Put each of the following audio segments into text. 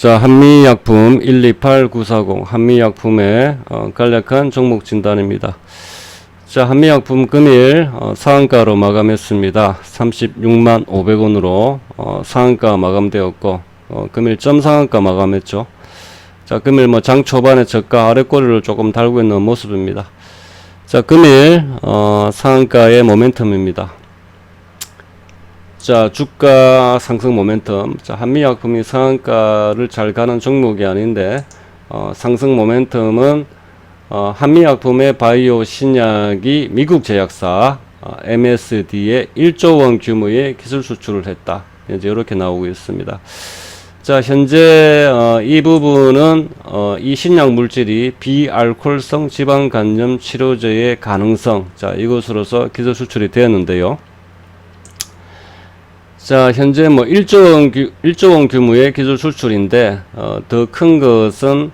자, 한미약품 128940 한미약품의 어, 간략한 종목 진단입니다. 자, 한미약품 금일 어, 상한가로 마감했습니다. 36만 500원으로 어, 상한가 마감되었고 어, 금일 점 상한가 마감했죠. 자, 금일 뭐 장 초반에 저가 아래꼬리를 조금 달고 있는 모습입니다. 자, 금일 어, 상한가의 모멘텀입니다. 자, 주가 상승 모멘텀. 자, 한미약품이 상한가를 잘 가는 종목이 아닌데, 어, 상승 모멘텀은, 어, 한미약품의 바이오 신약이 미국 제약사, 어, MSD에 1조 원 규모의 기술 수출을 했다. 이제 이렇게 나오고 있습니다. 자, 현재, 어, 이 부분은, 어, 이 신약 물질이 비알콜성 지방 간염 치료제의 가능성. 자, 이것으로서 기술 수출이 되었는데요. 자, 현재 뭐 1조 원, 규, 1조 원 규모의 기술 수출인데, 어, 더 큰 것은,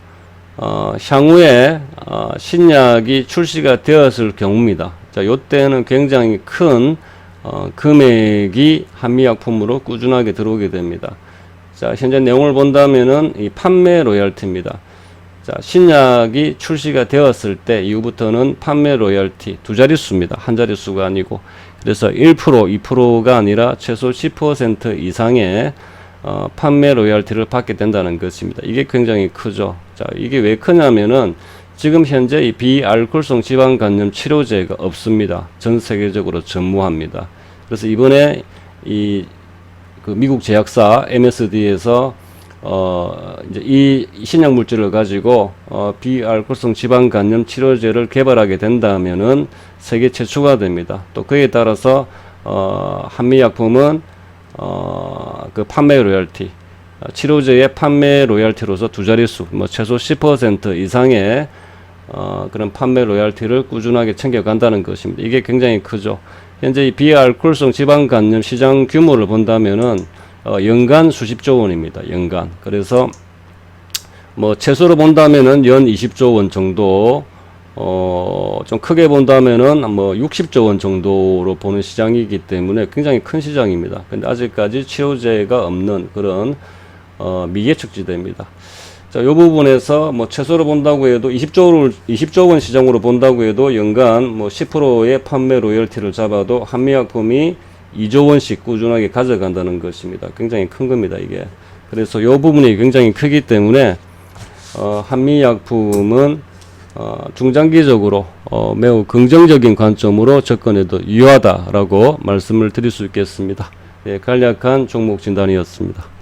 어, 향후에, 어, 신약이 출시가 되었을 경우입니다. 자, 요때는 굉장히 큰, 어, 금액이 한미약품으로 꾸준하게 들어오게 됩니다. 자, 현재 내용을 본다면은 이 판매 로열티입니다. 자, 신약이 출시가 되었을 때 이후부터는 판매 로열티 두 자릿수입니다. 한 자릿수가 아니고. 그래서 1%, 2%가 아니라 최소 10% 이상의 어, 판매 로열티를 받게 된다는 것입니다. 이게 굉장히 크죠. 자, 이게 왜 크냐면은 지금 현재 이 비알콜성 지방 간염 치료제가 없습니다. 전 세계적으로 전무합니다. 그래서 이번에 이 그 미국 제약사 MSD에서 어 이제 이 신약 물질을 가지고 어 비알코올성 지방 간염 치료제를 개발하게 된다면은 세계 최초가 됩니다. 또 그에 따라서 어 한미 약품은 어 그 판매 로열티 어, 치료제의 판매 로열티로서 두 자릿수 뭐 최소 10% 이상의 어 그런 판매 로열티를 꾸준하게 챙겨간다는 것입니다. 이게 굉장히 크죠. 현재 이 비알코올성 지방 간염 시장 규모를 본다면은 어, 연간 수십조 원입니다. 연간. 그래서 뭐 최소로 본다면은 연 20조 원 정도 어, 좀 크게 본다면은 뭐 60조 원 정도로 보는 시장이기 때문에 굉장히 큰 시장입니다. 근데 아직까지 치료제가 없는 그런 어, 미개척지대입니다. 자, 요 부분에서 뭐 최소로 본다고 해도 20조, 20조 원 시장으로 본다고 해도 연간 뭐 10%의 판매 로열티를 잡아도 한미약품이 2조 원씩 꾸준하게 가져간다는 것입니다. 굉장히 큰 겁니다, 이게. 그래서 요 부분이 굉장히 크기 때문에 어, 한미약품은 어, 중장기적으로 어, 매우 긍정적인 관점으로 접근해도 유효하다라고 말씀을 드릴 수 있겠습니다. 예, 간략한 종목 진단이었습니다.